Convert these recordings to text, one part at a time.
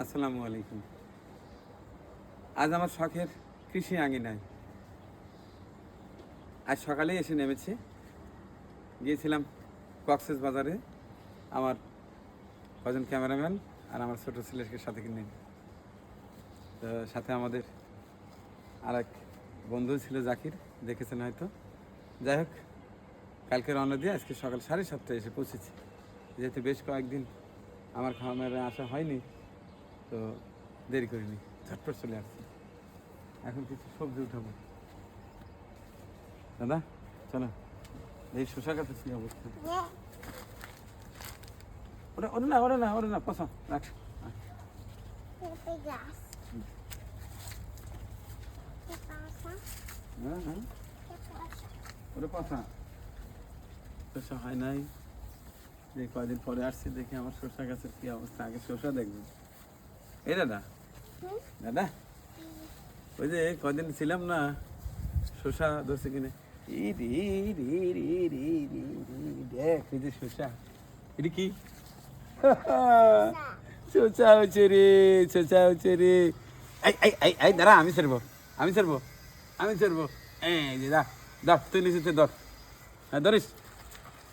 আসসালামু আলাইকুম। আজ আমার শখের কৃষি আঙিনায়। আজ সকালেই এসে নেমেছি। গিয়েছিলাম কক্সেস বাজারে আমার কজন ক্যামেরাম্যান আর আমার ছোটো ছেলেকে সাথে কিনে। তো সাথে আমাদের আর এক বন্ধু ছিল জাকির, দেখেছেন হয়তো। যাই হোক, কালকে রওনা দিয়ে আজকে সকাল সাড়ে সাতটায় এসে পৌঁছেছি। যেহেতু বেশ কয়েকদিন আমার খামারে আসা হয়নি তো দেরি করিনি, ঝটপট চলে আসছি। এখন কিছু সবজি উঠাবো। দাদা, চলো। এই শসা গাছের কি অবস্থা? ওটা ওটা না ওটা না ওটা না পছন্দ রাখ. হ্যাঁ হ্যাঁ। পচা। হয় নাই। যে পরে আসছি, দেখি আমার শসা গাছের কি অবস্থা। আগে শসা দেখব। এই দাদা। দাদা? ওই যে কদিন ছিলাম না, শসা ধরছে কিনে। রে এই আমি ছাড়বো আমি ছাড়বো আমি ছাড়বো। দা তুই নিচে ধর। হ্যাঁ ধরিস?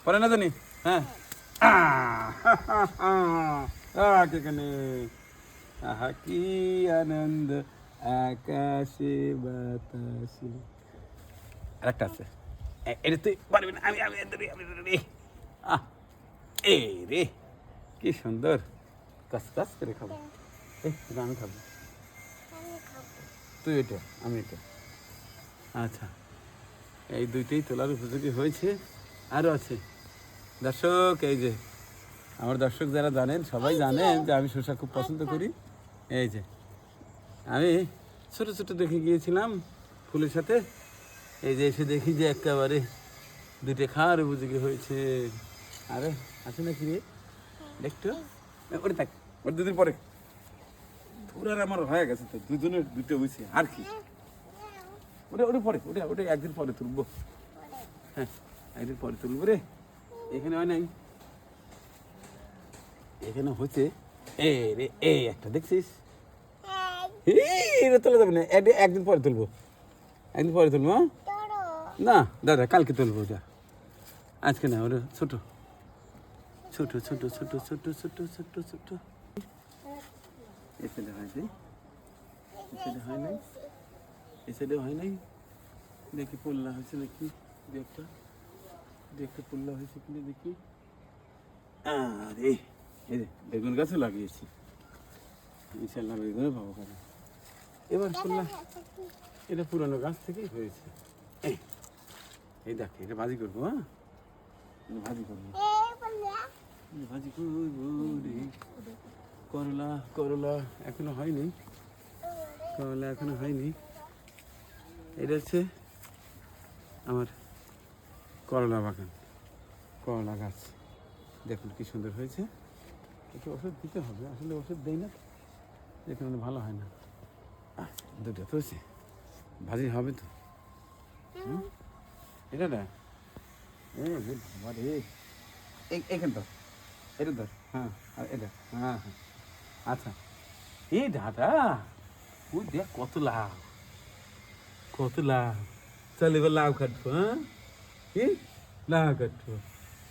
পরে না জানি? হ্যাঁ। কেখানে আহা কি আনন্দ আকাশে বাতাসে। আরেকটা আছে। এ- এটা তুই পারবি না। আমি আমি ধরি আহ এই রে কি সুন্দর। কাস কাস করে খাব। এই এটা খাব। আমি খাব। তুই এটা আমি এটা। আচ্ছা এই দুইটাই তোলার উপযোগী হয়েছে। আরও আছে। দর্শক এই যে আমার দর্শক যারা জানেন সবাই জানেন যে আমি শসা খুব পছন্দ করি। এই যে, আমি ছোটো ছোটো দেখে গিয়েছিলাম ফুলের সাথে। এই যে এসে দেখি যে একেবারে দুটো খাওয়ার উপযোগী হয়েছে। আরে, আছে নাকি রে? দেখতো ওটা থাক। ওর দুদিন পরে। তোর আর আমার হয়ে গেছে তো, দুজনের দুটো হয়েছে। আর কি? ওটা ওটা পরে ওটা ওটা একদিন পরে তুলবো। হ্যাঁ একদিন পরে তুলবো রে। এখানে হয় নাই। এখানে হচ্ছে এ রে একটা দেখছিস? তোলা না এক- একদিন পরে তুলবো। একদিন পরে তুলবো হ্যাঁ? না, দাদা, কালকে তুলবো ওটা আজকে না, ওটা ছোট। ছোট ছোট ছোট ছোট ছোট ছোট ছোট। হয়েছে এই হয় নাই? হয় নাই? দেখি, পল্লা হয়েছে নাকি? দু পল্লা হয়েছে কিনা দেখি। আরে! এই যে বেগুন গাছও লাগিয়েছি। ইনশাল্লাহ বেগুনও পাবো পাবো এবার পল্লা এটা পুরানো গাছ থেকেই হয়েছে। এই, দেখ এটা ভাজি করব হ্যাঁ? ভাজি করব। ভাজি করব রে। করলা করলা এখনও হয়নি। করলা এখনও হয়নি। এটা হচ্ছে আমার করলা বাগান করলা গাছ। দেখুন কি সুন্দর হয়েছে। একটু ওষুধ দিতে হবে, আসলে ওষুধ দেই না তো। এখানে ভালো হয় না। দুটো তো ভাজি হবে তো? এটা না এখানে ধর, এটা ধর হ্যাঁ আর এটা হ্যাঁ হ্যাঁ। আচ্ছা। এই দাদা, ওই কত লাভ কত লাভ। চল এবার লাভ কাটবো হ্যাঁ? লাভ কাটবো।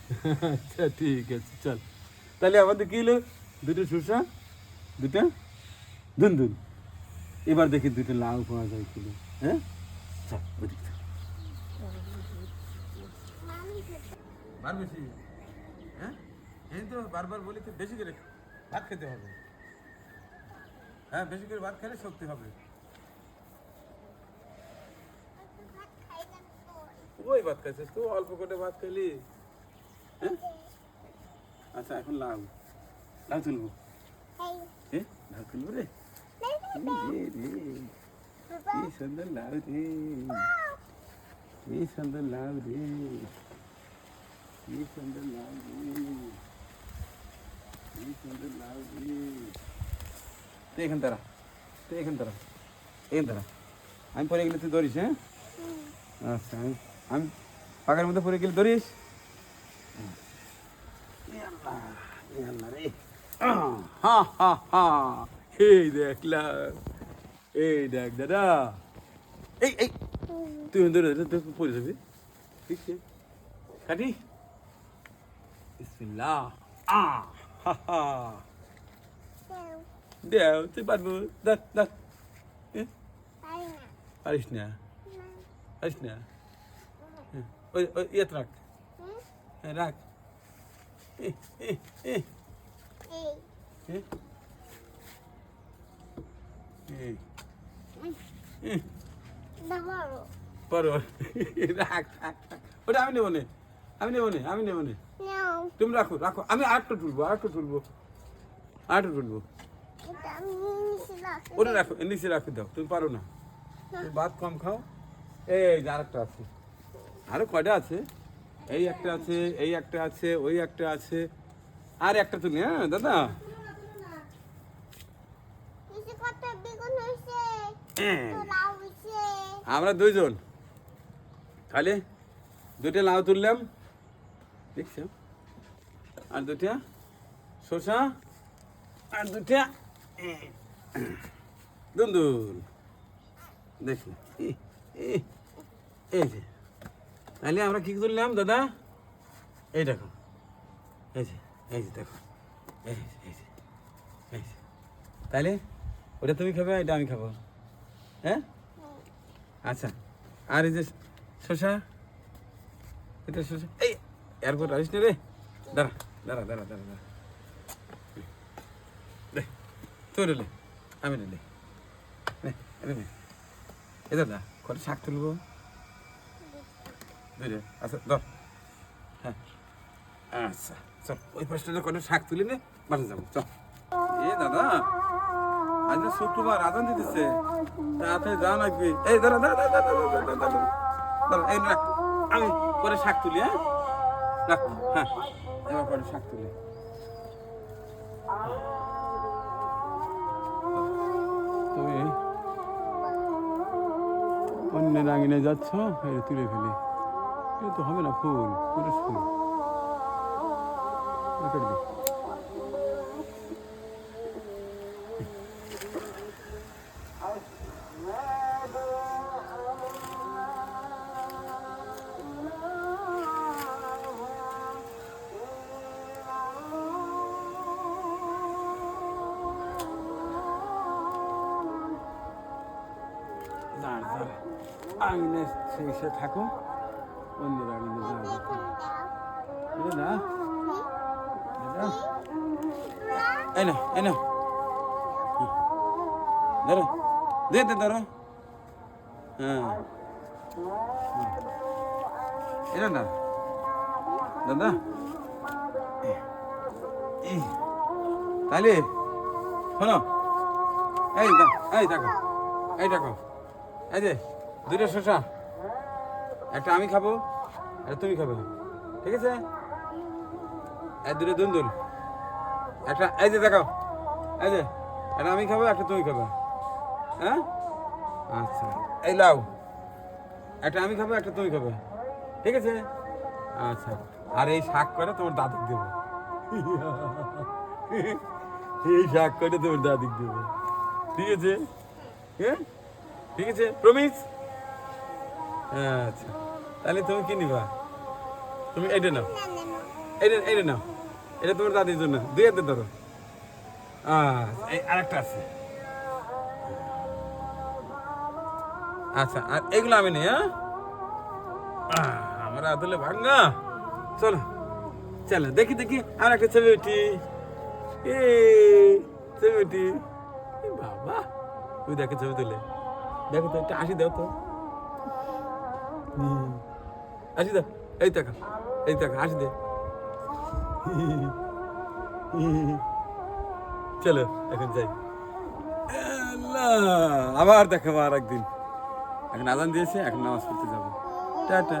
আচ্ছা ঠিক আছে, চল। তাহলে আমাদের কি হলো? দুটো শসা দুটো দুন দুন এবার দেখি দুটো লাউ পাওয়া যায় কিলো হ্যাঁ? চল ওদিক। বার বেশি। হ্যাঁ? এই তো বারবার বলি তো বেশি করে ভাত খেতে হবে। হ্যাঁ বেশি করে ভাত খেলে শক্তি হবে। ওই ভাত খাইছিস তুই অল্প করে ভাত খেলি হ্যাঁ? আচ্ছা এখন লাউ লাউ তুলবো এই, এ লাউ তুলবো রে নে, নে, এই রে রে বাবা। কি সুন্দর লাউ রে কি সুন্দর লাউ রে কি সুন্দর লাউ রে কি সুন্দর লাউ রে তুই এখান তারা তুই এখান তারা এখান তারা আমি পরে গেলে তুই ধরিস হ্যাঁ হুম। আচ্ছা আমি আমি পাকার মধ্যে পরে গেলে ধরিস এ আল্লাহ, এ আল্লাহ রে। আহ, হা হা হা এই দেখলাম এই দেখ দাদা এই এই তুই ধরে পড়ে যাবি ঠিক আছে কাটি আ হা হা দেও তুই পারব পারি না পারিস না পারিস না হ্যাঁ, ওই ওই হ্যাঁ রাখ পারো। রাখ রাখ। ওটা আমি নেব নে। আমি নেব নে, আমি নেব নে। তুমি রাখো রাখো। আমি আরেকটা তুলবো আরেকটা তুলবো। আরেকটা তুলবো। ওটা রাখো, নিচে রাখে, দাও। তুমি পারো না। ভাত কম খাও। এই আরেকটা আছে। আরও কয়টা আছে? এই একটা আছে এই একটা আছে ওই একটা আছে। আর একটা তুমি হ্যাঁ দাদা? হ্যাঁ। আমরা দুইজন। খালি দুটো লাউ তুললাম। দেখছ? আর দুটা শসা? আর দুটা দুন্দুল। দেখি। এই যে। তাহলে আমরা কি তুললাম দাদা? এই দেখো। এই যে এই যে দেখো। এই যে এই যে তাহলে ওটা তুমি খাবে, এটা আমি খাব। হ্যাঁ? আচ্ছা। আর এই যে শসা, এটা শসা। এই এয়ারপোর্ট আসিস না রে? দাঁড়া দাঁড়া দাঁড়া দাঁড়া দাঁড়া। তুই রে আমি রে নে। রে এ দাদা, কটা শাক তুলবো? আচ্ছা হ্যাঁ। আচ্ছা চল, ওই শাক বাসা যাব এ দাদা, আজ শুক্রবার এই দাঁড়া দাঁড়া দাঁড়া এই রাখ। আমি পরে শাক তুলি হ্যাঁ? রাখ হ্যাঁ। পরে শাক তুলি। অন্যের আঙিনে যাচ্ছ তুলে ফেলি। এটা তো হবে না ফুল পুরুষ ফুল কেটে দিই। দাঁড় দাঁড় আঙিনে সে থাকো দাও এটা না এটা এই না এই না। ধরো। দে দে, ধরো। হ্যাঁ। এটা না, দাদা। তাহলে, শোনো। এই এই দেখো এই দেখো এই যে দুইটা শসা একটা আমি খাব, একটা তুমি খাবে। ঠিক আছে? এই দুটো দুন্দুল একটা, এই যে দেখাও। এই যে, একটা আমি খাব, একটা তুমি খাবে। হ্যাঁ? আচ্ছা এই লাও। একটা আমি খাব, একটা তুমি খাবে। ঠিক আছে? আচ্ছা আর এই শাক করে তোমার দাদিক দেবো। এই শাক করে তোমার দাদিক দেবো। ঠিক আছে? হ্যাঁ? ঠিক আছে? প্রমিস? আচ্ছা। তাহলে তুমি কি নিবা? তুমি এইটা নাও। এইটা এইটা নাও। এটা তোমার দাদির জন্য। দুই হাতে ধরো। এই আরেকটা আছে। আচ্ছা আর এগুলো আমি নেই হ্যাঁ? আমার আদলে ভাঙ্গা। চলো চলো, দেখি দেখি। আর একটা ছবি উঠি। এ ছবি উঠি। বাবা তুই দেখে ছবি তুলে। দেখো তো, একটা হাসি দাও তো। হাসি দাও এই দেখা এই দেখা হাসি দে। চলো, এখন যাই। আবার দেখাবো আর একদিন এখন আদান দিয়েছে, এখন নামাজ পড়তে যাব। টাটা।